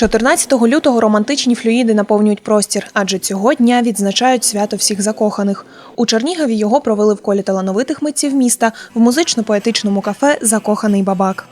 14 лютого романтичні флюїди наповнюють простір, адже цього дня відзначають свято всіх закоханих. У Чернігові його провели в колі талановитих митців міста в музично-поетичному кафе Закоханий бабак.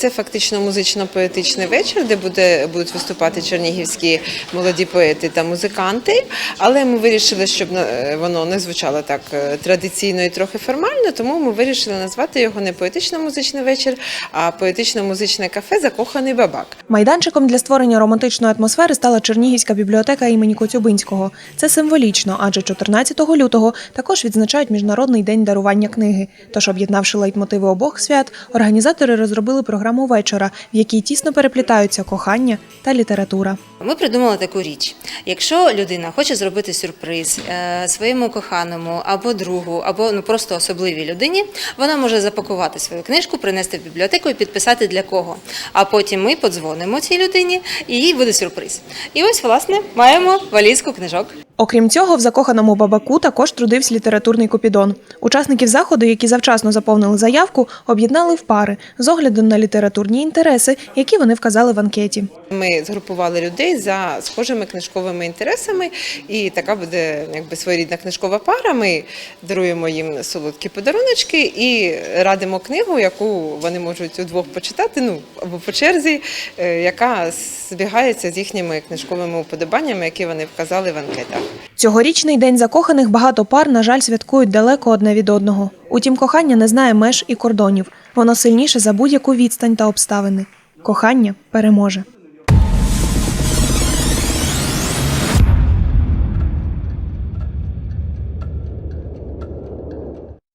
Це фактично музично-поетичний вечір, де буде, будуть виступати чернігівські молоді поети та музиканти. Але ми вирішили, щоб е, воно не звучало так е, традиційно і трохи формально, тому ми вирішили назвати його не поетично-музичний вечір, а поетично-музичне кафе Закоханий бабак. Майданчиком для створення романтичної атмосфери стала Чернігівська бібліотека імені Коцюбинського. Це символічно, адже 14 лютого також відзначають Міжнародний день дарування книги. Тож, об'єднавши лейтмотиви обох свят, організатори розробили програму вечора, в якій тісно переплітаються кохання та література. Ми придумали таку річ: якщо людина хоче зробити сюрприз е, своєму коханому або другу, або ну просто особливій людині, вона може запакувати свою книжку, принести в бібліотеку і підписати для кого. А потім ми подзвонимо цій людині, і їй буде сюрприз. І ось, власне, маємо валізку книжок. Окрім цього, в закоханому бабаку також трудився літературний купідон. Учасників заходу, які завчасно заповнили заявку, об'єднали в пари з огляду на літературні інтереси, які вони вказали в анкеті. Ми згрупували людей за схожими книжковими інтересами, і така буде якби своєрідна книжкова пара. Ми даруємо їм солодкі подаруночки і радимо книгу, яку вони можуть удвох почитати, ну або по черзі, е, яка збігається з їхніми книжковими уподобаннями, які вони вказали в анкетах. Цьогорічний день закоханих багато пар, на жаль, святкують далеко одне від одного. Утім, кохання не знає меж і кордонів. Воно сильніше за будь-яку відстань та обставини. Кохання переможе.